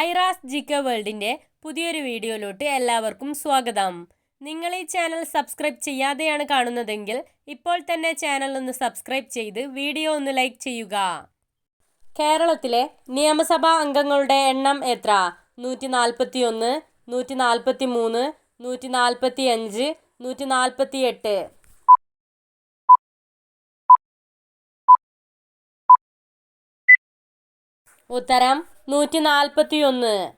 ഐറാസ് ജിക്ക വേൾഡിന്റെ പുതിയൊരു വീഡിയോയിലോട്ട് എല്ലാവർക്കും സ്വാഗതം. നിങ്ങൾ ഈ ചാനൽ സബ്സ്ക്രൈബ് ചെയ്യാതെയാണ് കാണുന്നതെങ്കിൽ ഇപ്പോൾ തന്നെ ചാനൽ ഒന്ന് സബ്സ്ക്രൈബ് ചെയ്ത് വീഡിയോ ഒന്ന് ലൈക്ക് ചെയ്യുക. കേരളത്തിലെ നിയമസഭാ അംഗങ്ങളുടെ എണ്ണം എത്ര? നൂറ്റി നാൽപ്പത്തി ഒന്ന് നൂറ്റി നാൽപ്പത്തി മൂന്ന് നൂറ്റി നാൽപ്പത്തി അഞ്ച് നൂറ്റി നാൽപ്പത്തി എട്ട് ഉത്തരം നൂറ്റി നാൽപ്പത്തിയൊന്ന്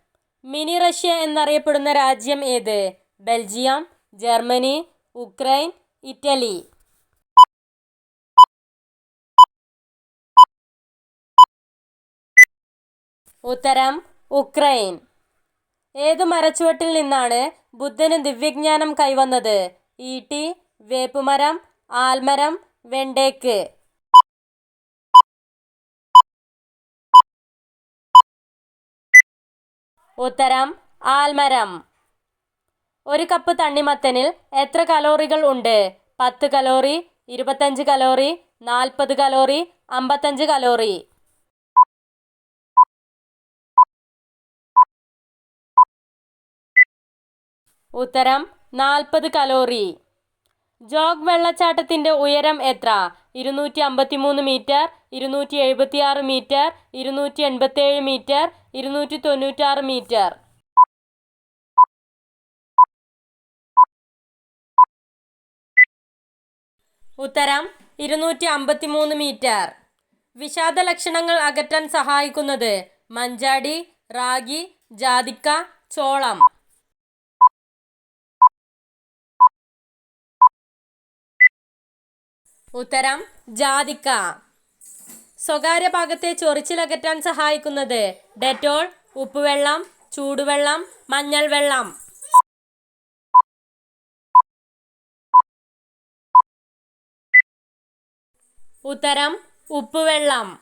മിനി റഷ്യ എന്നറിയപ്പെടുന്ന രാജ്യം ഏത്? Belgium Germany Ukraine Italy. ഉത്തരം ഉക്രൈൻ. ഏതു മരച്ചുവട്ടിൽ നിന്നാണ് ബുദ്ധന് ദിവ്യജ്ഞാനം കൈവന്നത്? ഈട്ടി വേപ്പുമരം ആൽമരം വെണ്ടേക്ക്. ഉത്തരം ആൽമരം. ഒരു കപ്പ് തണ്ണിമത്തനിൽ എത്ര കലോറികൾ ഉണ്ട്? പത്ത് കലോറി ഇരുപത്തഞ്ച് കലോറി നാൽപ്പത് കലോറി അമ്പത്തഞ്ച് കലോറി. ഉത്തരം നാൽപ്പത് കലോറി. ജോഗ് വെള്ളച്ചാട്ടത്തിന്റെ ഉയരം എത്ര? ഇരുന്നൂറ്റി അമ്പത്തി മൂന്ന് മീറ്റർ ഇരുന്നൂറ്റി എഴുപത്തി ആറ് മീറ്റർ ഇരുന്നൂറ്റി എൺപത്തേഴ് മീറ്റർ ഇരുന്നൂറ്റി തൊണ്ണൂറ്റാറ് മീറ്റർ. ഉത്തരം ഇരുന്നൂറ്റി അമ്പത്തി മൂന്ന് മീറ്റർ. വിഷാദ ലക്ഷണങ്ങൾ അകറ്റാൻ സഹായിക്കുന്നത് മഞ്ചാടി റാഗി ജാതിക്ക ചോളം. ഉത്തരം ജാതിക്ക. സ്വകാര്യ ഭാഗത്തെ ചൊറിച്ചിലകറ്റാൻ സഹായിക്കുന്നത് ഡെറ്റോൾ ഉപ്പുവെള്ളം ചൂടുവെള്ളം മഞ്ഞൾ വെള്ളം ഉത്തരം ഉപ്പുവെള്ളം.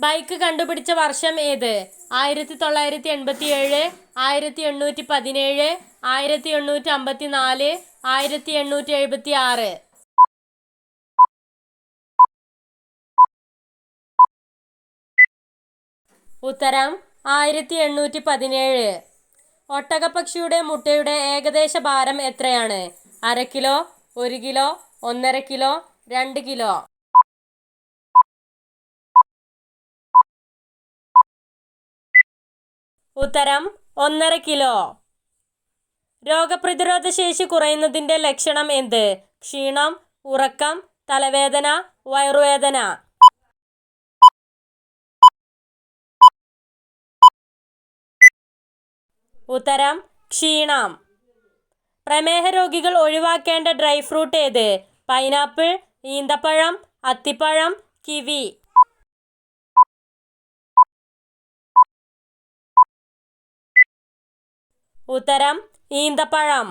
ബൈക്ക് കണ്ടുപിടിച്ച വർഷം ഏത്? ആയിരത്തി തൊള്ളായിരത്തി എൺപത്തി ഏഴ് ആയിരത്തി എണ്ണൂറ്റി പതിനേഴ് ആയിരത്തി എണ്ണൂറ്റി അമ്പത്തി നാല് ആയിരത്തി എണ്ണൂറ്റി എഴുപത്തി ആറ് ഉത്തരം ആയിരത്തി എണ്ണൂറ്റി പതിനേഴ് ഒട്ടകപ്പക്ഷിയുടെ മുട്ടയുടെ ഏകദേശ ഭാരം എത്രയാണ്? അര കിലോ ഒരു കിലോ ഒന്നര കിലോ രണ്ട് കിലോ? ഉത്തരം ഒന്നര കിലോ. രോഗപ്രതിരോധ ശേഷി കുറയുന്നതിന്റെ ലക്ഷണം എന്ത്? ക്ഷീണം ഉറക്കം തലവേദന വയറുവേദന. ഉത്തരം ക്ഷീണം. പ്രമേഹ രോഗികൾ ഒഴിവാക്കേണ്ട ഡ്രൈ ഫ്രൂട്ട് ഏത്? പൈനാപ്പിൾ ഈന്തപ്പഴം അത്തിപ്പഴം കിവി. ഉത്തരം ഈന്തപ്പഴം.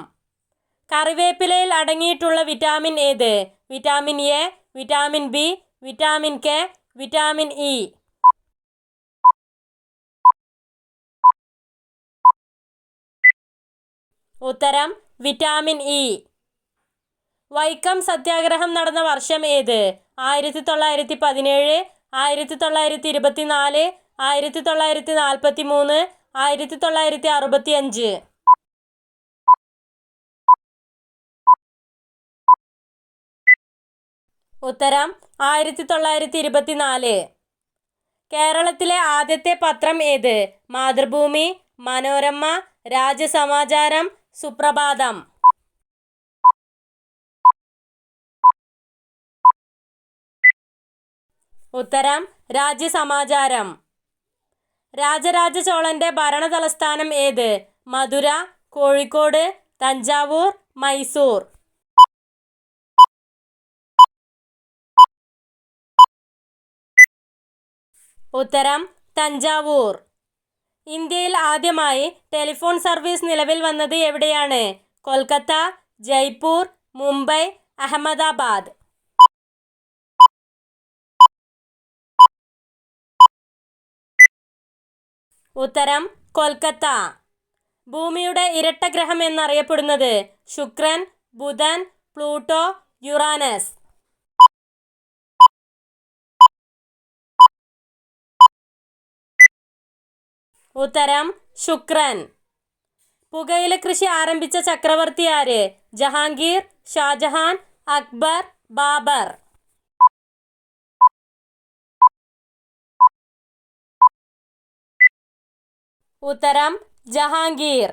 കറിവേപ്പിലയിൽ അടങ്ങിയിട്ടുള്ള വിറ്റാമിൻ ഏത്? Vitamin A vitamin B vitamin K vitamin E. ഉത്തരം വിറ്റാമിൻ ഇ. വൈക്കം സത്യാഗ്രഹം നടന്ന വർഷം ഏത്? ആയിരത്തി തൊള്ളായിരത്തി പതിനേഴ് ആയിരത്തി തൊള്ളായിരത്തി ഇരുപത്തി നാല് ആയിരത്തി തൊള്ളായിരത്തി നാൽപ്പത്തി മൂന്ന് ആയിരത്തി തൊള്ളായിരത്തി അറുപത്തി അഞ്ച് ഉത്തരം ആയിരത്തി തൊള്ളായിരത്തി ഇരുപത്തി നാല് കേരളത്തിലെ ആദ്യത്തെ പത്രം ഏത്? മാതൃഭൂമി മനോരമ രാജസമാചാരം സുപ്രഭാതം. ഉത്തരം രാജ്യസമാചാരം. രാജരാജ ചോളന്റെ ഭരണ തലസ്ഥാനം ഏത്? മധുര കോഴിക്കോട് തഞ്ചാവൂർ മൈസൂർ. ഉത്തരം തഞ്ചാവൂർ. ഇന്ത്യയിൽ ആദ്യമായി ടെലിഫോൺ സർവീസ് നിലവിൽ വന്നത് എവിടെയാണ്? കൊൽക്കത്ത ജയ്പൂർ മുംബൈ അഹമ്മദാബാദ്. ഉത്തരം കൊൽക്കത്ത. ഭൂമിയുടെ ഇരട്ടഗ്രഹം എന്നറിയപ്പെടുന്നത് ശുക്രൻ ബുധൻ പ്ലൂട്ടോ യുറാനസ്. ഉത്തരം ശുക്രൻ. പുകയില കൃഷി ആരംഭിച്ച ചക്രവർത്തി ആര്? ജഹാംഗീർ ഷാജഹാൻ അക്ബർ ബാബർ. ഉത്തരം ജഹാംഗീർ.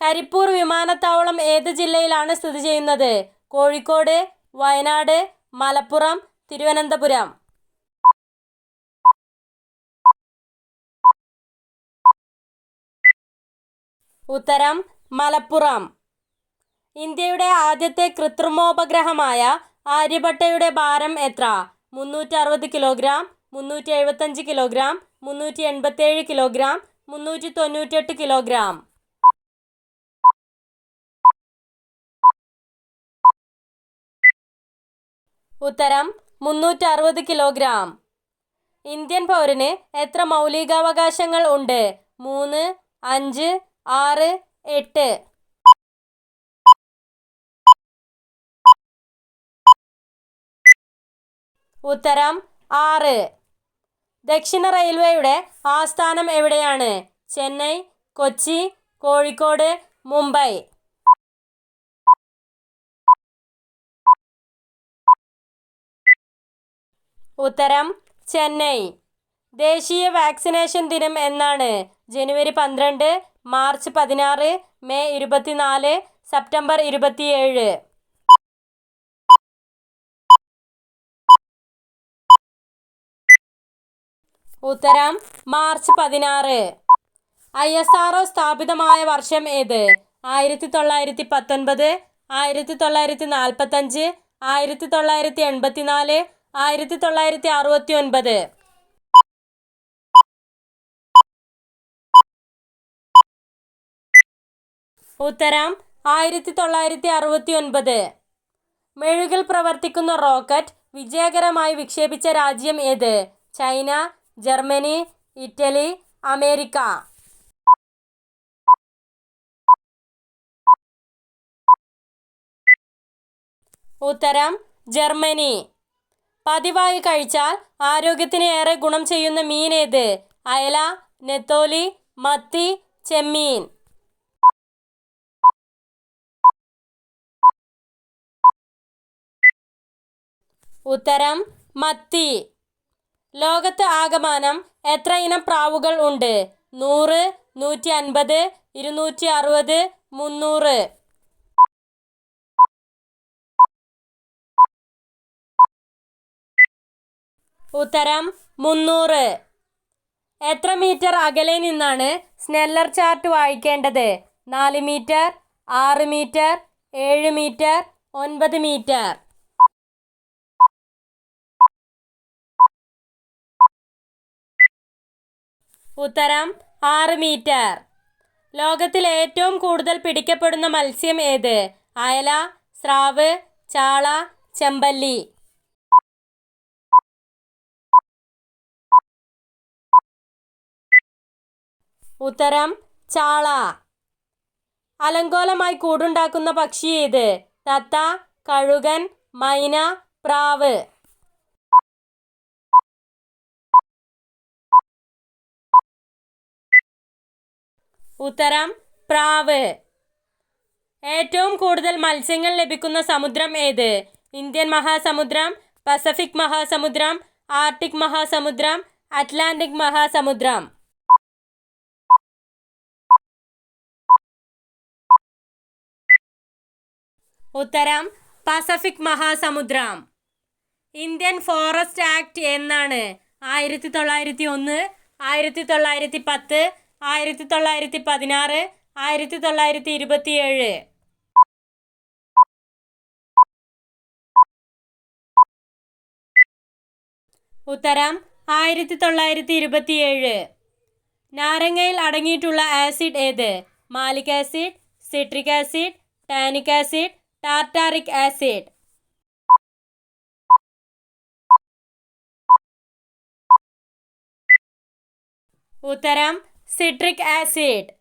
കരിപ്പൂർ വിമാനത്താവളം ഏത് ജില്ലയിലാണ് സ്ഥിതി ചെയ്യുന്നത്? കോഴിക്കോട് വയനാട് മലപ്പുറം തിരുവനന്തപുരം. ഉത്തരം മലപ്പുറം. ഇന്ത്യയുടെ ആദ്യത്തെ കൃത്രിമോപഗ്രഹമായ ആര്യഭട്ടയുടെ ഭാരം എത്ര? മുന്നൂറ്റി അറുപത് കിലോഗ്രാം മുന്നൂറ്റി എഴുപത്തഞ്ച് കിലോഗ്രാം മുന്നൂറ്റി എൺപത്തേഴ് കിലോഗ്രാം മുന്നൂറ്റി തൊണ്ണൂറ്റെട്ട് കിലോഗ്രാം. ഉത്തരം മുന്നൂറ്റി അറുപത് കിലോഗ്രാം. ഇന്ത്യൻ പൗരന് എത്ര മൗലികാവകാശങ്ങൾ ഉണ്ട്? മൂന്ന് അഞ്ച് ആറ് എട്ട്. ഉത്തരം ആറ്. ദക്ഷിണ റെയിൽവേയുടെ ആസ്ഥാനം എവിടെയാണ്? ചെന്നൈ കൊച്ചി കോഴിക്കോട് മുംബൈ. ഉത്തരം ചെന്നൈ. ദേശീയ വാക്സിനേഷൻ ദിനം എന്നാണ് ജനുവരി പന്ത്രണ്ട് മാർച്ച് പതിനാറ് മെയ് ഇരുപത്തിനാല് സെപ്റ്റംബർ ഇരുപത്തിയേഴ്. ഉത്തരം മാർച്ച് പതിനാറ്. ഐ എസ് ആർ ഒ സ്ഥാപിതമായ വർഷം ഏത്? ആയിരത്തി തൊള്ളായിരത്തി പത്തൊൻപത് ആയിരത്തി തൊള്ളായിരത്തി നാൽപ്പത്തഞ്ച് ആയിരത്തി തൊള്ളായിരത്തി എൺപത്തിനാല് ആയിരത്തി തൊള്ളായിരത്തി അറുപത്തി ഒൻപത് ഉത്തരം ആയിരത്തി തൊള്ളായിരത്തി അറുപത്തി ഒൻപത് മെഴുകിൽ പ്രവർത്തിക്കുന്ന റോക്കറ്റ് വിജയകരമായി വിക്ഷേപിച്ച രാജ്യം ഏത്? China Germany Italy America. ഉത്തരം ജർമ്മനി. പതിവായി കഴിച്ചാൽ ആരോഗ്യത്തിന് ഏറെ ഗുണം ചെയ്യുന്ന മീൻ ഏത്? അയല നെത്തോലി മത്തി ചെമ്മീൻ. ഉത്തരം മത്തി. ലോകത്ത് ആകമാനം എത്ര ഇനം പ്രാവുകൾ ഉണ്ട്? നൂറ് നൂറ്റി അൻപത് ഇരുന്നൂറ്റി അറുപത് മുന്നൂറ്. ഉത്തരം മുന്നൂറ്. എത്ര മീറ്റർ അകലെ നിന്നാണ് സ്നെല്ലർ ചാർട്ട് വായിക്കേണ്ടത്? നാല് മീറ്റർ ആറ് മീറ്റർ ഏഴ് മീറ്റർ ഒൻപത് മീറ്റർ. ഉത്തരം ആറ് മീറ്റർ. ലോകത്തിൽ ഏറ്റവും കൂടുതൽ പിടിക്കപ്പെടുന്ന മത്സ്യം ഏത്? അയല സ്രാവ് ചാള ചെമ്പല്ലി. ഉത്തരം ചാള. അലങ്കോലമായി കൂടുണ്ടാക്കുന്ന പക്ഷി ഏത്? തത്ത കഴുകൻ മൈന പ്രാവ്. ഉത്തരം പ്രാവ്. ഏറ്റവും കൂടുതൽ മത്സ്യങ്ങൾ ലഭിക്കുന്ന സമുദ്രം ഏത്? ഇന്ത്യൻ മഹാസമുദ്രം പസഫിക് മഹാസമുദ്രം ആർട്ടിക് മഹാസമുദ്രം അറ്റ്ലാന്റിക് മഹാസമുദ്രം. ഉത്തരം പസഫിക് മഹാസമുദ്രം. ഇന്ത്യൻ ഫോറസ്റ്റ് ആക്ട് എന്നാണ്. ആയിരത്തി തൊള്ളായിരത്തി ഒന്ന് ആയിരത്തി തൊള്ളായിരത്തി പത്ത് ആയിരത്തി തൊള്ളായിരത്തി പതിനാറ് ആയിരത്തി തൊള്ളായിരത്തി ഇരുപത്തിയേഴ് ഉത്തരം ആയിരത്തി തൊള്ളായിരത്തി ഇരുപത്തിയേഴ് നാരങ്ങയിൽ അടങ്ങിയിട്ടുള്ള ആസിഡ് ഏത്? Malic acid citric acid tannic acid tartaric acid. ഉത്തരം സിട്രിക് ആസിഡ്.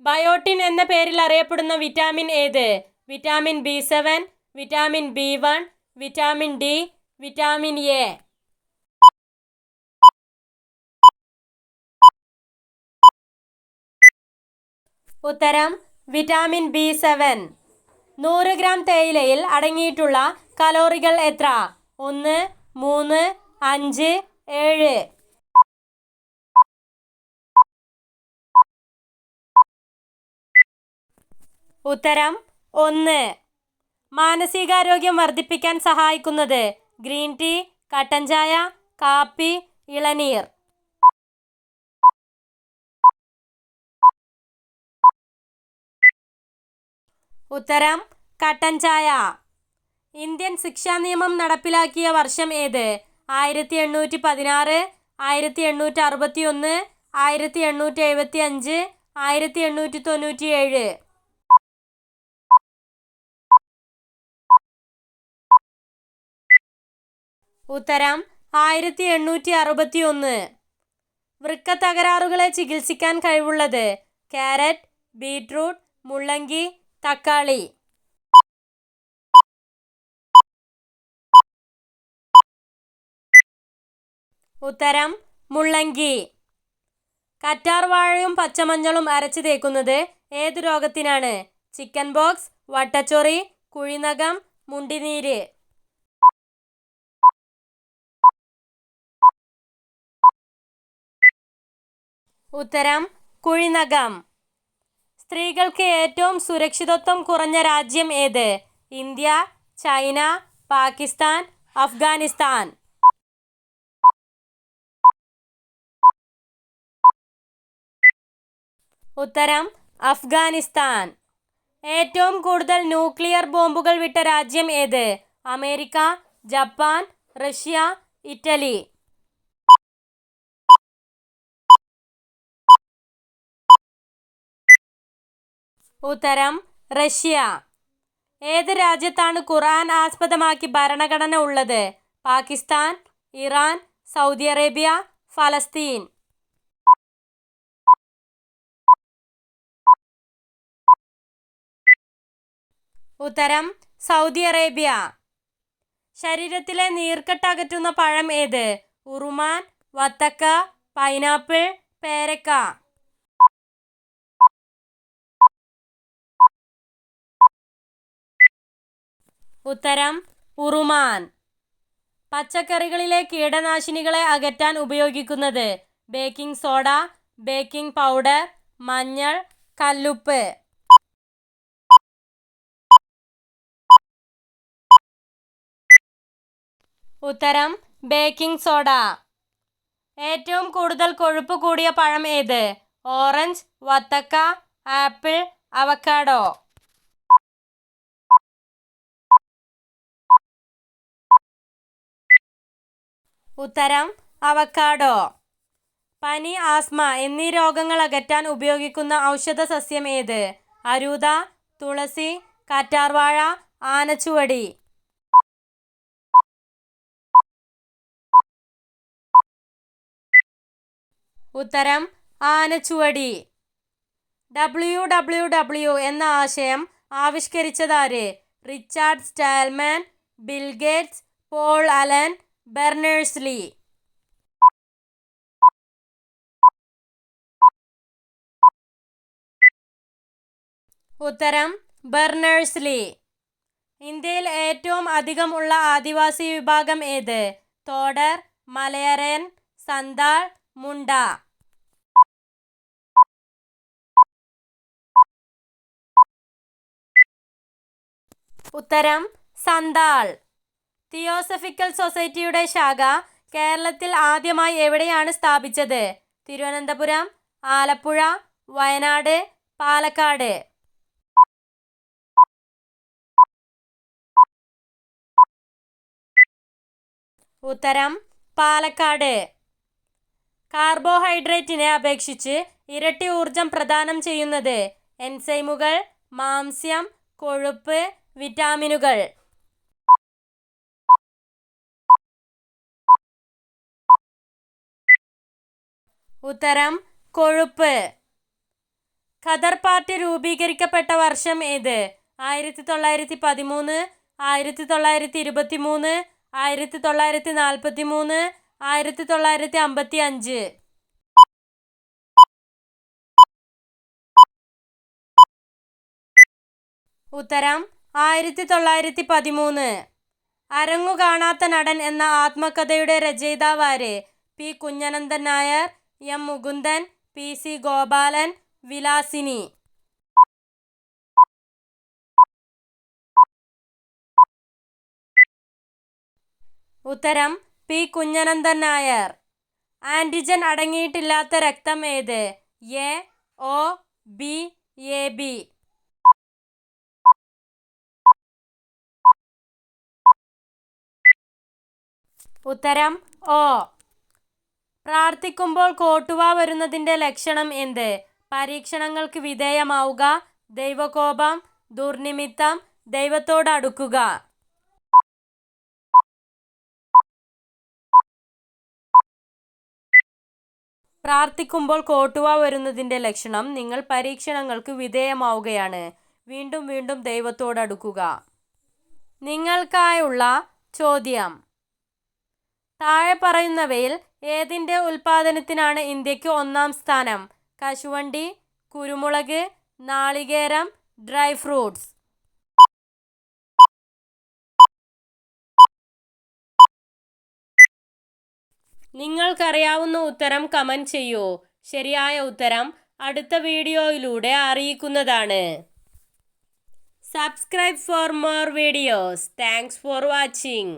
ബയോട്ടിൻ എന്ന പേരിൽ അറിയപ്പെടുന്ന വിറ്റാമിൻ ഏത്? Vitamin B seven vitamin B one vitamin D vitamin A. ഉത്തരം വിറ്റാമിൻ ബി സെവൻ. നൂറ് ഗ്രാം തേയിലയിൽ അടങ്ങിയിട്ടുള്ള കലോറികൾ എത്ര? ഒന്ന് മൂന്ന് അഞ്ച് ഏഴ്. ഉത്തരം ഒന്ന്. മാനസികാരോഗ്യം വർദ്ധിപ്പിക്കാൻ സഹായിക്കുന്നത് ഗ്രീൻ ടീ കട്ടൻ ചായ കാപ്പി ഇളനീർ. ഉത്തരം കട്ടൻ ചായ. ഇന്ത്യൻ ശിക്ഷാ നിയമം നടപ്പിലാക്കിയ വർഷം ഏത്? ആയിരത്തി എണ്ണൂറ്റി പതിനാറ് ആയിരത്തി എണ്ണൂറ്റി അറുപത്തി ഒന്ന് ആയിരത്തി എണ്ണൂറ്റി എഴുപത്തി അഞ്ച് ആയിരത്തി എണ്ണൂറ്റി തൊണ്ണൂറ്റി ഏഴ് ഉത്തരം ആയിരത്തി എണ്ണൂറ്റി അറുപത്തി ഒന്ന് വൃക്ക തകരാറുകളെ ചികിത്സിക്കാൻ കഴിവുള്ളത് കാരറ്റ് ബീട്രൂട്ട് മുള്ളങ്കി തക്കാളി. ഉത്തരം മുള്ളങ്കി. കറ്റാർ വാഴയും പച്ചമഞ്ഞളും അരച്ച് തേക്കുന്നത് ഏതു രോഗത്തിനാണ്? Chicken box വട്ടച്ചൊറി കുഴിനകം മുണ്ടിനീര്. ഉത്തരം കുഴിനകം സ്ത്രീകൾക്ക് ഏറ്റവും സുരക്ഷിതത്വം കുറഞ്ഞ രാജ്യം ഏത്? India China Pakistan Afghanistan. ഉത്തരം അഫ്ഗാനിസ്ഥാൻ. ഏറ്റവും കൂടുതൽ ന്യൂക്ലിയർ ബോംബുകൾ വിട്ട രാജ്യം ഏത്? America Japan Russia Italy. ഉത്തരം റഷ്യ. ഏത് രാജ്യത്താണ് ഖുറാൻ ആസ്പദമാക്കി ഭരണഘടന ഉള്ളത്? പാകിസ്ഥാൻ ഇറാൻ സൗദി അറേബ്യ ഫലസ്തീൻ. ഉത്തരം സൗദി അറേബ്യ. ശരീരത്തിലെ നീർക്കെട്ട് അകറ്റുന്ന പഴം ഏത്? ഉറുമാൻ വത്തക്ക പൈനാപ്പിൾ പേരക്ക. ഉത്തരം ഉറുമാൻ. പച്ചക്കറികളിലെ കീടനാശിനികളെ അകറ്റാൻ ഉപയോഗിക്കുന്നത് ബേക്കിംഗ് സോഡ ബേക്കിംഗ് പൗഡർ മഞ്ഞൾ കല്ലുപ്പ്. ഉത്തരം ബേക്കിംഗ് സോഡ. ഏറ്റവും കൂടുതൽ കൊഴുപ്പ് കൂടിയ പഴം ഏത്? ഓറഞ്ച് വത്തക്ക ആപ്പിൾ അവക്കാഡോ. ഉത്തരം അവക്കാഡോ പനി ആസ്മ എന്നീ രോഗങ്ങൾ അകറ്റാൻ ഉപയോഗിക്കുന്ന ഔഷധ സസ്യം ഏത്? അരൂത തുളസി കാറ്റാർവാഴ ആനച്ചുവടി. ഉത്തരം ആനച്ചുവടി. ഡബ്ല്യു ഡബ്ല്യു ഡബ്ല്യു എന്ന ആശയം ആവിഷ്കരിച്ചതാര്? Richard Stallman Bill Gates Paul Allen Berners Lee ഉത്തരം ബെർണേഴ്സ് ലീ ഇന്ത്യയിൽ ഏറ്റവും അധികം ഉള്ള ആദിവാസി വിഭാഗം ഏത്? തോടർ മലയറൻ സന്താൾ മുണ്ട. ഉത്തരം സന്താൾ. തിയോസഫിക്കൽ സൊസൈറ്റിയുടെ ശാഖ കേരളത്തിൽ ആദ്യമായി എവിടെയാണ് സ്ഥാപിച്ചത്? തിരുവനന്തപുരം ആലപ്പുഴ വയനാട് പാലക്കാട്. ഉത്തരം പാലക്കാട്. കാർബോഹൈഡ്രേറ്റിനെ അപേക്ഷിച്ച് ഇരട്ടി ഊർജം പ്രദാനം ചെയ്യുന്നത് എൻസൈമുകൾ മാംസ്യം കൊഴുപ്പ് വിറ്റാമിനുകൾ. ഉത്തരം കൊഴുപ്പ്. ഖദർ പാർട്ടി രൂപീകരിക്കപ്പെട്ട വർഷം ഏത്? ആയിരത്തി തൊള്ളായിരത്തി പതിമൂന്ന് ആയിരത്തി തൊള്ളായിരത്തി ഇരുപത്തി മൂന്ന് ആയിരത്തി തൊള്ളായിരത്തി നാൽപ്പത്തി മൂന്ന് ആയിരത്തി തൊള്ളായിരത്തി അമ്പത്തി അഞ്ച് ഉത്തരം ആയിരത്തി തൊള്ളായിരത്തി പതിമൂന്ന് അരങ്ങു കാണാത്ത നടൻ എന്ന ആത്മകഥയുടെ രചയിതാവാര് P Kunhanandan Nair M Mukundan P C Gopalan Vilasini. ഉത്തരം പി കുഞ്ഞനന്ദൻ നായർ. ആന്റിജൻ അടങ്ങിയിട്ടില്ലാത്ത രക്തം ഏത്? A O B A B. ഉത്തരം ഓ പ്രാർത്ഥിക്കുമ്പോൾ കോട്ടുവ വരുന്നതിന്റെ ലക്ഷണം എന്ത്? പരീക്ഷണങ്ങൾക്ക് വിധേയമാവുക ദൈവകോപം ദുർനിമിത്തം ദൈവത്തോട് അടുക്കുക. പ്രാർത്ഥിക്കുമ്പോൾ കോട്ടുവ വരുന്നതിന്റെ ലക്ഷണം നിങ്ങൾ പരീക്ഷണങ്ങൾക്ക് വിധേയമാവുകയാണ്. വീണ്ടും വീണ്ടും ദൈവത്തോട് അടുക്കുക. നിങ്ങൾക്കായുള്ള ചോദ്യം. താഴെ പറയുന്നവയിൽ ഏതിന്റെ ഉൽപാദനത്തിനാണ് ഇന്ത്യയ്ക്ക് ഒന്നാം സ്ഥാനം? കശുവണ്ടി കുരുമുളക് നാളികേരം ഡ്രൈ ഫ്രൂട്ട്സ്. നിങ്ങൾക്കറിയാവുന്ന ഉത്തരം കമന്റ് ചെയ്യൂ. ശരിയായ ഉത്തരം അടുത്ത വീഡിയോയിലൂടെ അറിയിക്കുന്നതാണ്. Subscribe for more videos. Thanks for watching.